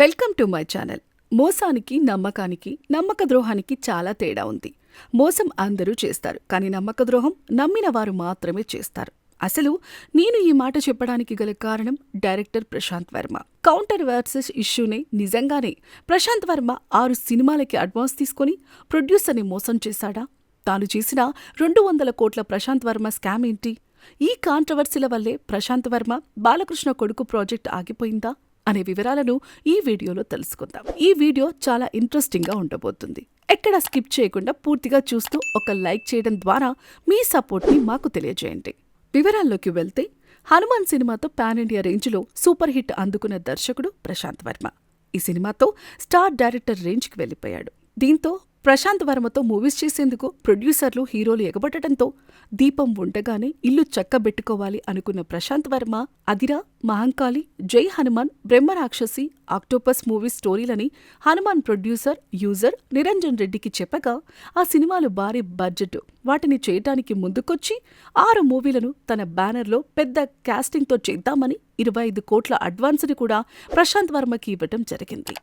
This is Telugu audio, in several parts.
Welcome to my channel. మోసానికి నమ్మకానికి నమ్మక ద్రోహానికి చాలా తేడా ఉంది. మోసం అందరూ చేస్తారు కానీ నమ్మక ద్రోహం నమ్మిన వారు మాత్రమే చేస్తారు. అసలు నేను ఈ మాట చెప్పడానికి గల కారణం director Prashanth Varma. Counter versus ఇష్యూనే నిజంగానే ప్రశాంత్ వర్మ ఆరు సినిమాలకి అడ్వాన్స్ తీసుకొని ప్రొడ్యూసర్ని మోసం చేశాడా? తాను చేసిన రెండు వందల కోట్ల ప్రశాంత్ వర్మ స్కామ్ ఏంటి? ఈ కాంట్రవర్సీల వల్లే ప్రశాంత్ వర్మ బాలకృష్ణ కొడుకు ప్రాజెక్ట్ ఆగిపోయిందా? అనే వివరాలను ఈ వీడియోలో తెలుసుకుందాం. ఈ వీడియో చాలా ఇంట్రెస్టింగ్గా ఉండబోతుంది. ఎక్కడ స్కిప్ చేయకుండా పూర్తిగా చూస్తూ ఒక లైక్ చేయడం ద్వారా మీ సపోర్ట్ని మాకు తెలియజేయండి. వివరాల్లోకి వెళ్తే హనుమాన్ సినిమాతో పాన్ ఇండియా రేంజ్లో సూపర్ హిట్ అందుకున్న దర్శకుడు ప్రశాంత్ వర్మ. ఈ సినిమాతో స్టార్ డైరెక్టర్ రేంజ్కి వెళ్ళిపోయాడు. దీంతో ప్రశాంత్ వర్మతో మూవీస్ చేసేందుకు ప్రొడ్యూసర్లు హీరోలు ఎగబడటంతో దీపం ఉండగానే ఇల్లు చక్కబెట్టుకోవాలి అనుకున్న ప్రశాంత్ వర్మ అదిరా మహంకాళి జై హనుమాన్ బ్రహ్మరాక్షసి ఆక్టోపస్ మూవీ స్టోరీలని హనుమాన్ ప్రొడ్యూసర్ యూజర్ నిరంజన్ రెడ్డికి చెప్పగా ఆ సినిమాలు భారీ బడ్జెట్. వాటిని చేయటానికి ముందుకొచ్చి ఆరు మూవీలను తన బ్యానర్లో పెద్ద కాస్టింగ్తో చేద్దామని ఇరవై ఐదు కోట్ల అడ్వాన్స్ని కూడా ప్రశాంత్ వర్మకి ఇవ్వటం జరిగింది.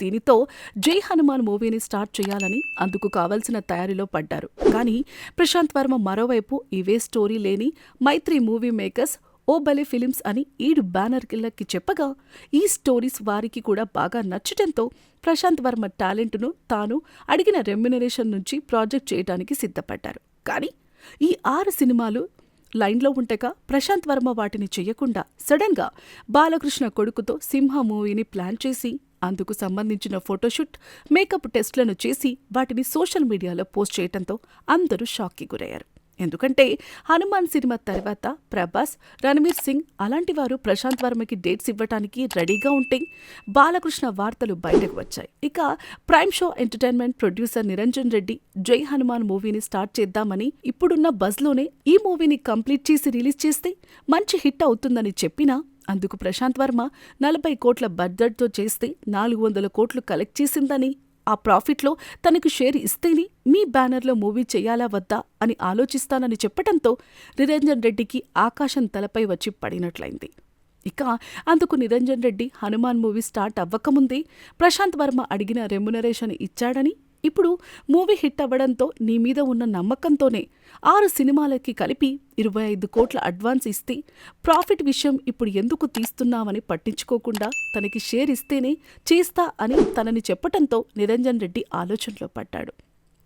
దీనితో జై హనుమాన్ మూవీని స్టార్ట్ చేయాలని అందుకు కావలసిన తయారీలో పడ్డారు. కానీ ప్రశాంత్ వర్మ మరోవైపు ఇవే స్టోరీ లేని మైత్రి మూవీ మేకర్స్ ఓ బలే ఫిలిమ్స్ అని ఈడు బ్యానర్ కిల్లకి చెప్పగా ఈ స్టోరీస్ వారికి కూడా బాగా నచ్చటంతో ప్రశాంత్ వర్మ టాలెంట్ను తాను అడిగిన రెమ్యునరేషన్ నుంచి ప్రాజెక్ట్ చేయడానికి సిద్ధపడ్డారు. కానీ ఈ ఆరు సినిమాలు లైన్లో ఉండగా ప్రశాంత్ వర్మ వాటిని చెయ్యకుండా సడన్గా బాలకృష్ణ కొడుకుతో సింహ మూవీని ప్లాన్ చేసి అందుకు సంబంధించిన ఫోటోషూట్ మేకప్ టెస్ట్లను చేసి వాటిని సోషల్ మీడియాలో పోస్ట్ చేయటంతో అందరూ షాక్కి గురయ్యారు. ఎందుకంటే హనుమాన్ సినిమా తర్వాత ప్రభాస్ రణవీర్ సింగ్ అలాంటి వారు ప్రశాంత్ వర్మకి డేట్స్ ఇవ్వటానికి రెడీగా ఉంటే బాలకృష్ణ వార్తలు బయటకు వచ్చాయి. ఇక prime show entertainment producer Niranjan Reddy Jai Hanuman మూవీని స్టార్ట్ చేద్దామని ఇప్పుడున్న బజ్లోనే ఈ మూవీని కంప్లీట్ చేసి రిలీజ్ చేస్తే మంచి హిట్ అవుతుందని చెప్పినా అందుకు ప్రశాంత్ వర్మ నలభై కోట్ల బడ్జెట్తో చేస్తే నాలుగు వందల కోట్లు కలెక్ట్ చేసిందని ఆ ప్రాఫిట్లో తనకు షేర్ ఇస్తేనే మీ బ్యానర్లో మూవీ చేయాలా వద్దా అని ఆలోచిస్తానని చెప్పటంతో నిరంజన్ రెడ్డికి ఆకాశం తలపై వచ్చి పడినట్లయింది. ఇక అందుకు నిరంజన్ రెడ్డి హనుమాన్ మూవీ స్టార్ట్ అవ్వకముందే ప్రశాంత్ వర్మ అడిగిన రెమ్యునరేషన్ ఇచ్చాడని ఇప్పుడు మూవీ హిట్ అవ్వడంతో నీ మీద ఉన్న నమ్మకంతోనే ఆరు సినిమాలకి కలిపి ఇరవై ఐదు కోట్ల అడ్వాన్స్ ఇస్తే ప్రాఫిట్ విషయం ఇప్పుడు ఎందుకు తీస్తున్నావని పట్టించుకోకుండా తనకి షేర్ ఇస్తేనే చేస్తా అని తనని చెప్పటంతో నిరంజన్ రెడ్డి ఆలోచనలో పడ్డాడు.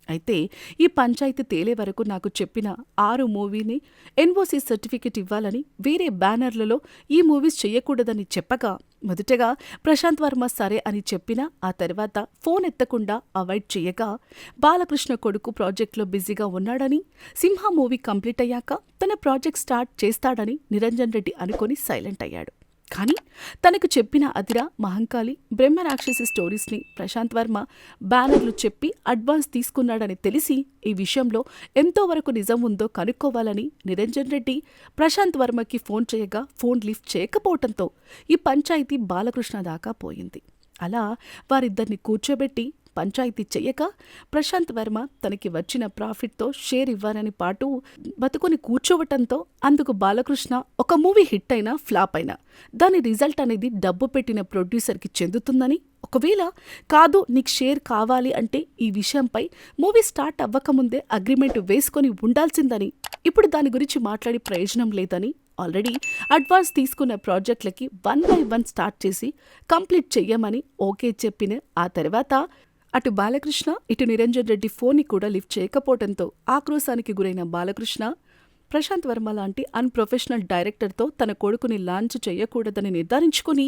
అయితే ఈ పంచాయతీ తేలే వరకు నాకు చెప్పిన ఆరు మూవీని ఎన్ఓసి సర్టిఫికెట్ ఇవ్వాలని వేరే బ్యానర్లలో ఈ మూవీస్ చేయకూడదని చెప్పగా మొదటగా ప్రశాంత్ వర్మ సరే అని చెప్పినా ఆ తర్వాత ఫోన్ ఎత్తకుండా అవాయిడ్ చేయగా బాలకృష్ణ కొడుకు ప్రాజెక్టులో బిజీగా ఉన్నాడని సింహ మూవీ కంప్లీట్ అయ్యాక తన ప్రాజెక్ట్ స్టార్ట్ చేస్తాడని నిరంజన్ రెడ్డి అనుకొని సైలెంట్ అయ్యాడు. కానీ తనకు చెప్పిన అదిరా మహంకాళి బ్రహ్మరాక్షసి స్టోరీస్ని ప్రశాంత్ వర్మ బ్యానర్లు చెప్పి అడ్వాన్స్ తీసుకున్నాడని తెలిసి ఈ విషయంలో ఎంతో వరకు నిజం ఉందో కనుక్కోవాలని నిరంజన్ రెడ్డి ప్రశాంత్ వర్మకి ఫోన్ చేయగా ఫోన్ లిఫ్ట్ చేయకపోవటంతో ఈ పంచాయతీ బాలకృష్ణ దాకా పోయింది. అలా వారిద్దరిని కూర్చోబెట్టి పంచాయతీ చెయ్యక ప్రశాంత్ వర్మ తనకి వచ్చిన ప్రాఫిట్తో షేర్ ఇవ్వాలని పాటు బతుకుని కూర్చోవటంతో అందుకు బాలకృష్ణ ఒక మూవీ హిట్ అయినా ఫ్లాప్ అయినా. దాని రిజల్ట్ అనేది డబ్బు పెట్టిన ప్రొడ్యూసర్కి చెందుతుందని. ఒకవేళ కాదు నీకు షేర్ కావాలి అంటే ఈ విషయంపై మూవీ స్టార్ట్ అవ్వకముందే అగ్రిమెంట్ వేసుకొని ఉండాల్సిందని. ఇప్పుడు దాని గురించి మాట్లాడి ప్రయోజనం లేదని ఆల్రెడీ అడ్వాన్స్ తీసుకున్న ప్రాజెక్టులకి వన్ బై వన్ స్టార్ట్ చేసి కంప్లీట్ చెయ్యమని ఓకే చెప్పిన ఆ తర్వాత అటు బాలకృష్ణ ఇటు నిరంజన్ రెడ్డి ఫోన్ని కూడా లిఫ్ట్ చేయకపోవడంతో ఆక్రోశానికి గురైన బాలకృష్ణ ప్రశాంత్ వర్మ లాంటి అన్ప్రొఫెషనల్ డైరెక్టర్తో తన కొడుకుని లాంచ్ చేయకూడదని నిర్ధారించుకుని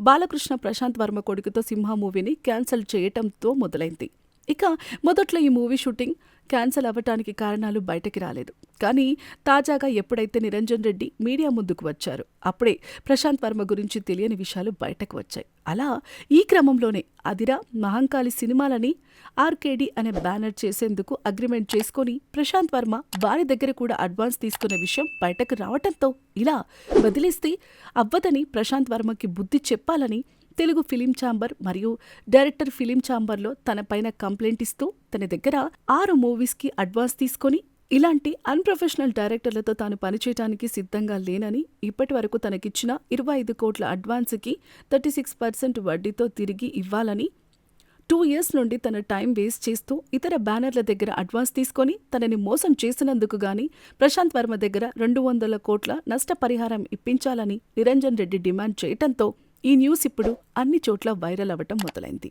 బాలకృష్ణ ప్రశాంత్ వర్మ కొడుకుతో సింహ మూవీని క్యాన్సిల్ చేయటంతో మొదలైంది. ఇక మొదట్లో ఈ మూవీ షూటింగ్ క్యాన్సిల్ అవ్వటానికి కారణాలు బయటకి రాలేదు. కానీ తాజాగా ఎప్పుడైతే నిరంజన్ రెడ్డి మీడియా ముందుకు వచ్చారు అప్పుడే ప్రశాంత్ వర్మ గురించి తెలియని విషయాలు బయటకు వచ్చాయి. అలా ఈ క్రమంలోనే అదిరా మహంకాళి సినిమాలని ఆర్కేడి అనే బ్యానర్ చేసేందుకు అగ్రిమెంట్ చేసుకొని ప్రశాంత్ వర్మ వారి దగ్గర కూడా అడ్వాన్స్ తీసుకున్న విషయం బయటకు రావటంతో ఇలా వదిలేస్తే అవ్వదని ప్రశాంత్ వర్మకి బుద్ధి చెప్పాలని తెలుగు ఫిలిం ఛాంబర్ మరియు డైరెక్టర్ ఫిలిం ఛాంబర్లో తన పైన కంప్లైంట్ ఇస్తూ తన దగ్గర ఆరు మూవీస్కి అడ్వాన్స్ తీసుకొని ఇలాంటి అన్ప్రొఫెషనల్ డైరెక్టర్లతో తాను పనిచేయడానికి సిద్ధంగా లేనని ఇప్పటి వరకు తనకిచ్చిన ఇరవై ఐదు కోట్ల అడ్వాన్స్కి థర్టీ సిక్స్ పర్సెంట్ వడ్డీతో తిరిగి ఇవ్వాలని టూ ఇయర్స్ నుండి తన టైం వేస్ట్ చేస్తూ ఇతర బ్యానర్ల దగ్గర అడ్వాన్స్ తీసుకొని తనని మోసం చేసినందుకు గాని ప్రశాంత్ వర్మ దగ్గర రెండు వందల కోట్ల నష్టపరిహారం ఇప్పించాలని నిరంజన్ రెడ్డి డిమాండ్ చేయటంతో ఈ న్యూస్ ఇప్పుడు అన్ని చోట్ల వైరల్ అవ్వటం మొదలైంది.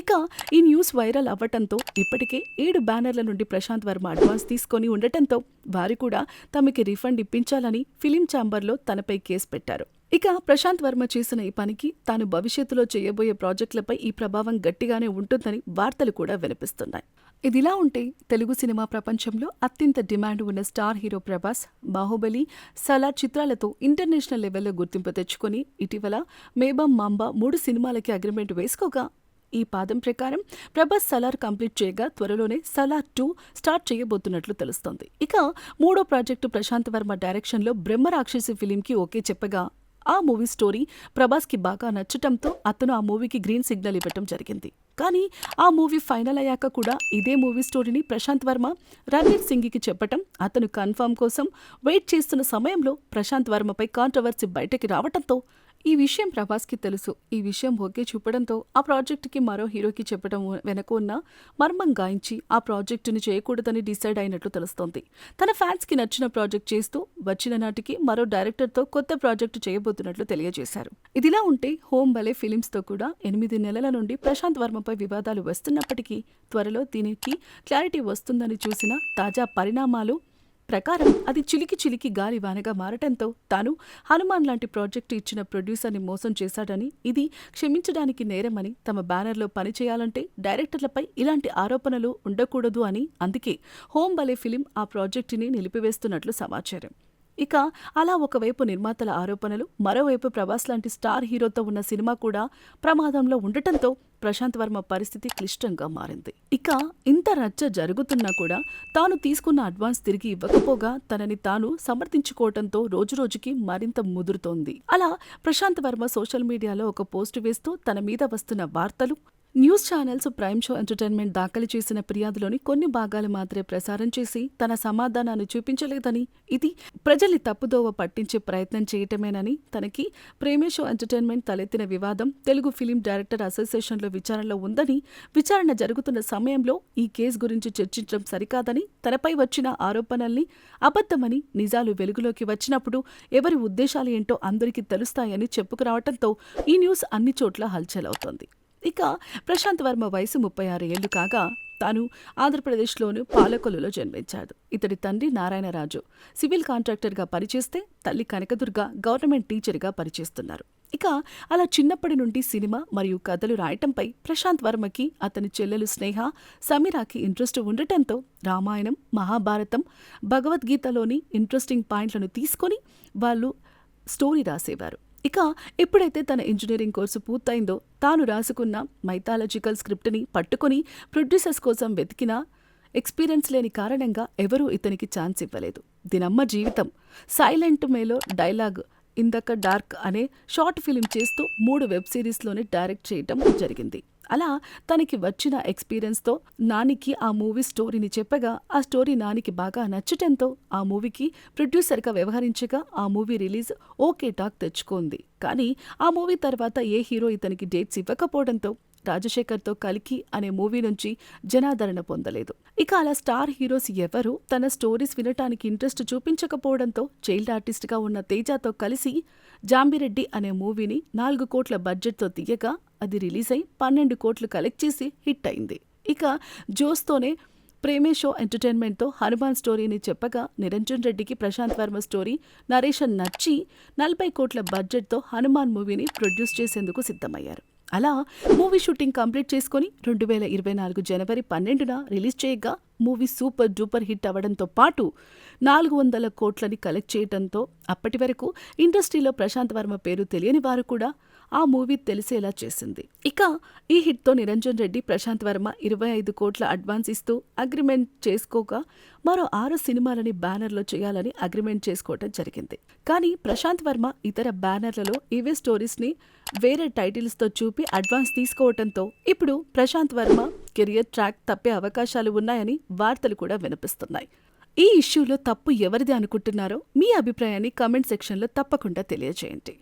ఇక ఈ న్యూస్ వైరల్ అవ్వటంతో ఇప్పటికే ఏడు బ్యానర్ల నుండి ప్రశాంత్ వర్మ అడ్వాన్స్ తీసుకొని ఉండటంతో వారు కూడా తమకి రిఫండ్ ఇప్పించాలని ఫిలిం ఛాంబర్లో తనపై కేసు పెట్టారు. ఇక ప్రశాంత్ వర్మ చేసిన ఈ పనికి తాను భవిష్యత్తులో చేయబోయే ప్రాజెక్టులపై ఈ ప్రభావం గట్టిగానే ఉంటుందని వార్తలు కూడా వినిపిస్తున్నాయి. ఇదిలా ఉంటే తెలుగు సినిమా ప్రపంచంలో అత్యంత డిమాండ్ ఉన్న స్టార్ హీరో ప్రభాస్ బాహుబలి సలార్ చిత్రాలతో ఇంటర్నేషనల్ లెవెల్లో గుర్తింపు తెచ్చుకొని ఇటీవల మేబం మాంబా మూడు సినిమాలకి అగ్రిమెంట్ వేసుకోగా ఈ పాదం ప్రకారం ప్రభాస్ సలార్ కంప్లీట్ చేయగా త్వరలోనే సలార్ టూ స్టార్ట్ చేయబోతున్నట్లు తెలుస్తోంది. ఇక మూడో ప్రాజెక్టు ప్రశాంత్ వర్మ డైరెక్షన్లో బ్రహ్మరాక్షసి ఫిలింకి ఓకే చెప్పగా ఆ మూవీ స్టోరీ ప్రభాస్కి బాగా నచ్చటంతో అతను ఆ మూవీకి గ్రీన్ సిగ్నల్ ఇవ్వటం జరిగింది. కానీ ఆ మూవీ ఫైనల్ అయ్యాక కూడా ఇదే మూవీ స్టోరీని ప్రశాంత్ వర్మ రణీర్ సింగ్కి చెప్పటం అతను కన్ఫర్మ్ కోసం వెయిట్ చేస్తున్న సమయంలో ప్రశాంత్ వర్మపై కాంట్రవర్సీ బయటకి రావటంతో ఈ విషయం ప్రభాస్కి తెలుసు. ఈ విషయం ఓకే చూపడంతో ఆ ప్రాజెక్టుకి మరో హీరోకి చెప్పడం వెనక ఉన్న మర్మం గాయించి ఆ ప్రాజెక్టుని చేయకూడదని డిసైడ్ అయినట్లు తెలుస్తోంది. తన ఫ్యాన్స్కి నచ్చిన ప్రాజెక్ట్ చేస్తూ వచ్చిన నాటికి మరో డైరెక్టర్తో కొత్త ప్రాజెక్టు చేయబోతున్నట్లు తెలియజేశారు. ఇదిలా ఉంటే హోమ్ బలే ఫిలిమ్స్తో కూడా ఎనిమిది నెలల నుండి ప్రశాంత్ వర్మపై వివాదాలు వస్తున్నప్పటికీ త్వరలో దీనికి క్లారిటీ వస్తుందని చూసిన తాజా పరిణామాలు ప్రకారం అది చిలికి చిలికి గాలి వానగా మారటంతో తాను హనుమాన్ లాంటి ప్రాజెక్టు ఇచ్చిన ప్రొడ్యూసర్ని మోసం చేశాడని ఇది క్షమించడానికి నేరమని తమ బ్యానర్లో పనిచేయాలంటే డైరెక్టర్లపై ఇలాంటి ఆరోపణలు ఉండకూడదు అని అందుకే హోం బలే ఫిలిం ఆ ప్రాజెక్టుని నిలిపివేస్తున్నట్లు సమాచారం. ఇక అలా ఒకవైపు నిర్మాతల ఆరోపణలు మరోవైపు ప్రభాస్ లాంటి స్టార్ హీరోతో ఉన్న సినిమా కూడా ప్రమాదంలో ఉండటంతో ప్రశాంత్ వర్మ పరిస్థితి క్లిష్టంగా మారింది. ఇక ఇంత రచ్చ జరుగుతున్నా కూడా తాను తీసుకున్న అడ్వాన్స్ తిరిగి ఇవ్వకపోగా తనని తాను సమర్థించుకోవటంతో రోజురోజుకి మరింత ముదురుతోంది. అలా ప్రశాంత్ వర్మ సోషల్ మీడియాలో ఒక పోస్టు వేస్తూ తన మీద వస్తున్న వార్తలు news channels prime show entertainment దాఖలు చేసిన ఫిర్యాదులోని కొన్ని భాగాలు మాత్రమే ప్రసారం చేసి తన సమాధానాన్ని చూపించలేదని ఇది ప్రజల్ని తప్పుదోవ పట్టించే ప్రయత్నం చేయటమేనని తనకి ప్రేమే షో ఎంటర్టైన్మెంట్ తలెత్తిన వివాదం తెలుగు ఫిలిం డైరెక్టర్ అసోసియేషన్లో విచారణలో ఉందని విచారణ జరుగుతున్న సమయంలో ఈ కేసు గురించి చర్చించడం సరికాదని తనపై వచ్చిన ఆరోపణల్ని అబద్ధమని నిజాలు వెలుగులోకి వచ్చినప్పుడు ఎవరి ఉద్దేశాలు ఏంటో అందరికీ తెలుస్తాయని చెప్పుకురావటంతో ఈ న్యూస్ అన్ని చోట్ల హల్చల్ అవుతోంది. ఇక ప్రశాంత్ వర్మ వయసు ముప్పై ఆరు ఏళ్ళు కాగా తాను ఆంధ్రప్రదేశ్లోని పాలకొల్లులో జన్మించాడు. ఇతడి తండ్రి నారాయణరాజు సివిల్ కాంట్రాక్టర్గా పనిచేస్తే తల్లి కనకదుర్గ గవర్నమెంట్ టీచర్గా పనిచేస్తున్నారు. ఇక అలా చిన్నప్పటి నుండి సినిమా మరియు కథలు రాయటంపై ప్రశాంత్ వర్మకి అతని చెల్లెలు స్నేహ సమీరాకి ఇంట్రెస్ట్ ఉండటంతో రామాయణం మహాభారతం భగవద్గీతలోని ఇంట్రెస్టింగ్ పాయింట్లను తీసుకొని వాళ్ళు స్టోరీ రాసేవారు. ఇక ఎప్పుడైతే తన ఇంజనీరింగ్ కోర్సు పూర్తయిందో తాను రాసుకున్న మైథాలజికల్ స్క్రిప్ట్ని పట్టుకొని ప్రొడ్యూసర్స్ కోసం వెతికినా ఎక్స్పీరియన్స్ లేని కారణంగా ఎవరూ ఇతనికి ఛాన్స్ ఇవ్వలేదు. దినమ్మ జీవితం. సైలెంట్ మేలో డైలాగ్ ఇందక డార్క్ అనే షార్ట్ ఫిలిం చేస్తూ మూడు వెబ్ సిరీస్లోనే డైరెక్ట్ చేయటం జరిగింది. అలా తనకి వచ్చిన ఎక్స్పీరియన్స్తో నానికి ఆ మూవీ స్టోరీని చెప్పగా ఆ స్టోరీ నానికి బాగా నచ్చటంతో ఆ మూవీకి ప్రొడ్యూసర్గా వ్యవహరించగా ఆ మూవీ రిలీజ్ ఓకే టాక్ తెచ్చుకుంది. కానీ ఆ మూవీ తర్వాత ఏ హీరో ఇతనికి డేట్స్ ఇవ్వకపోవడంతో రాజశేఖర్తో కలికి అనే మూవీ నుంచి జనాదరణ పొందలేదు. ఇక అలా స్టార్ హీరోస్ ఎవరు తన స్టోరీస్ వినటానికి ఇంట్రెస్ట్ చూపించకపోవడంతో చైల్డ్ ఆర్టిస్ట్గా ఉన్న తేజాతో కలిసి జాంబిరెడ్డి అనే మూవీని నాలుగు కోట్ల బడ్జెట్తో తీయగా అది రిలీజ్ అయి పన్నెండు కోట్లు కలెక్ట్ చేసి హిట్ అయింది. ఇక జోస్తోనే ప్రేమే షో ఎంటర్టైన్మెంట్తో హనుమాన్ స్టోరీని చెప్పగా నిరంజన్ రెడ్డికి ప్రశాంత్ వర్మ స్టోరీ నరేషన్ నచ్చి నలభై కోట్ల బడ్జెట్తో హనుమాన్ మూవీని ప్రొడ్యూస్ చేసేందుకు సిద్ధమయ్యారు. అలా మూవీ షూటింగ్ కంప్లీట్ చేసుకుని రెండు వేల ఇరవై నాలుగు జనవరి పన్నెండున రిలీజ్ చేయగా మూవీ సూపర్ డూపర్ హిట్ అవ్వడంతో పాటు నాలుగు వందల కోట్లని కలెక్ట్ చేయడంతో అప్పటి వరకు ఇండస్ట్రీలో ప్రశాంత్ వర్మ పేరు తెలియని వారు కూడా ఆ మూవీ తెలిసేలా చేసింది. ఇక ఈ హిట్తో నిరంజన్ రెడ్డి ప్రశాంత్ వర్మ ఇరవై ఐదు కోట్ల అడ్వాన్స్ ఇస్తూ అగ్రిమెంట్ చేసుకోగా మరో ఆరు సినిమాలని బ్యానర్లో చేయాలని అగ్రిమెంట్ చేసుకోవటం జరిగింది. కానీ ప్రశాంత్ వర్మ ఇతర బ్యానర్లలో ఇవే స్టోరీస్ని వేరే టైటిల్స్తో చూపి అడ్వాన్స్ తీసుకోవటంతో ఇప్పుడు ప్రశాంత్ వర్మ కెరియర్ ట్రాక్ తప్పే అవకాశాలు ఉన్నాయని వార్తలు కూడా వినిపిస్తున్నాయి. ఈ ఇష్యూలో తప్పు ఎవరిది అనుకుంటున్నారో మీ అభిప్రాయాన్ని కామెంట్ సెక్షన్లో తప్పకుండా తెలియజేయండి.